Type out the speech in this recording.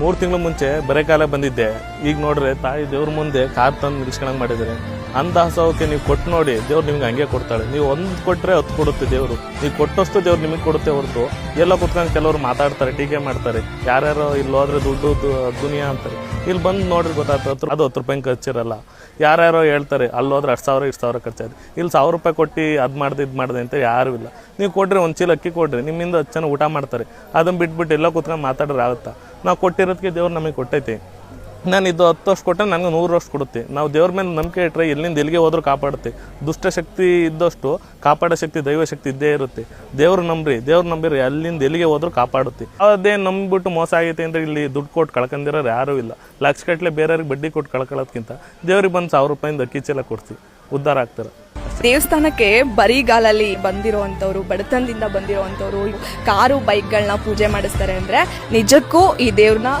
ಮೂರು ತಿಂಗಳ ಮುಂಚೆ ಬರೇ ಕಾಲ ಬಂದಿದ್ದೆ. ಈಗ ನೋಡ್ರೆ ತಾಯಿ ದೇವ್ರ ಮುಂದೆ ಕಾರ್ ತಂದು ನಿಲ್ಸ್ಕೊಳಂಗ್ ಮಾಡಿದ್ರೆ ದಾಸೋಹಕ್ಕೆ ನೀವು ಕೊಟ್ಟು ನೋಡಿ, ದೇವ್ರು ನಿಮ್ಗೆ ಹಂಗೆ ಕೊಡ್ತಾಳೆ. ನೀವು ಒಂದು ಕೊಟ್ರೆ ಹತ್ತು ಕೊಡುತ್ತೆ ದೇವರು. ನೀವು ಕೊಟ್ಟಷ್ಟು ದೇವ್ರು ನಿಮಗೆ ಕೊಡುತ್ತೆ ಹೊರತು ಎಲ್ಲ ಕುತ್ಕೊಂಡು ಕೆಲವರು ಮಾತಾಡ್ತಾರೆ ಟೀಕೆ ಮಾಡ್ತಾರೆ. ಯಾರ್ಯಾರೋ ಇಲ್ಲಿ ಹೋದ್ರೆ ದುಡ್ಡು ದುನಿಯಾ ಅಂತಾರೆ. ಇಲ್ಲಿ ಬಂದು ನೋಡ್ರಿ ಗೊತ್ತಾಗ್ತದೆ ಹತ್ರ ಅದು ಹತ್ತು ರೂಪಾಯಿ ಖರ್ಚಿರಲ್ಲ. ಯಾರ್ಯಾರೋ ಹೇಳ್ತಾರೆ, ಅಲ್ಲಿ ಹೋದ್ರೆ ಹತ್ತು ಸಾವಿರ, ಇಷ್ಟು ಸಾವಿರ ಖರ್ಚಾಯ್ತು. ಇಲ್ಲಿ ಸಾವಿರ ರೂಪಾಯಿ ಕೊಟ್ಟು ಅದು ಮಾಡ್ದೆ, ಇದು ಮಾಡಿದೆ ಅಂತ ಯಾರೂ ಇಲ್ಲ. ನೀವು ಕೊಡ್ರಿ ಒಂದು ಚೀಲ ಅಕ್ಕಿ ಕೊಡ್ರಿ, ನಿಮ್ಮಿಂದ ಹತ್ತು ಜನ ಊಟ ಮಾಡ್ತಾರೆ. ಅದನ್ನು ಬಿಟ್ಬಿಟ್ಟು ಎಲ್ಲ ಕುತ್ಕೊಂಡು ಮಾತಾಡ್ರೆ ಆಗುತ್ತಾ? ನಾವು ಕೊಟ್ಟಿರೋದಕ್ಕೆ ದೇವ್ರು ನಮಗೆ ಕೊಟ್ಟೈತಿ. ನಾನು ಇದು ಹತ್ತು ವರ್ಷ ಕೊಟ್ಟರೆ ನನಗೆ ನೂರು ವರ್ಷ ಕೊಡುತ್ತೆ. ನಾವು ದೇವ್ರ ಮೇಲೆ ನಂಬಿಕೆ ಇಟ್ಟರೆ ಎಲ್ಲಿಂದ ಎಲ್ಲಿಗೆ ಹೋದ್ರೂ ಕಾಪಾಡುತ್ತೆ. ದುಷ್ಟಶಕ್ತಿ ಇದ್ದಷ್ಟು ಕಾಪಾಡೋ ಶಕ್ತಿ, ದೈವ ಶಕ್ತಿ ಇದ್ದೇ ಇರುತ್ತೆ. ದೇವ್ರು ನಂಬ್ರಿ, ದೇವ್ರು ನಂಬಿರಿ ಅಲ್ಲಿಂದ ಎಲ್ಲಿಗೆ ಹೋದ್ರೂ ಕಾಪಾಡುತ್ತೆ. ಅದೇ ನಂಬಿಬಿಟ್ಟು ಮೋಸ ಆಗೈತೆ ಅಂದರೆ ಇಲ್ಲಿ ದುಡ್ಡು ಕೊಟ್ಟು ಕಳ್ಕೊಂಡಿರೋರು ಯಾರೂ ಇಲ್ಲ. ಲಕ್ಷ ಬೇರೆಯವ್ರಿಗೆ ಬಡ್ಡಿ ಕೊಟ್ಟು ಕಳ್ಕೊಳ್ಳೋದ್ಕಿಂತ ದೇವ್ರಿಗೆ ಬಂದು ಸಾವಿರ ರೂಪಾಯಿಂದ ಅಕ್ಕಿ ಚೀಲ ಕೊಡ್ತೀವಿ ಉದ್ಧಾರ ಆಗ್ತಾರೆ. ದೇವಸ್ಥಾನಕ್ಕೆ ಬರಿಗಾಲಲ್ಲಿ ಬಂದಿರೋವಂಥವ್ರು ಬಡತನದಿಂದ ಬಂದಿರೋವಂಥವ್ರು ಕಾರು ಬೈಕ್ಗಳನ್ನ ಪೂಜೆ ಮಾಡಿಸ್ತಾರೆ ಅಂದ್ರೆ ನಿಜಕ್ಕೂ ಈ ದೇವ್ರನ್ನ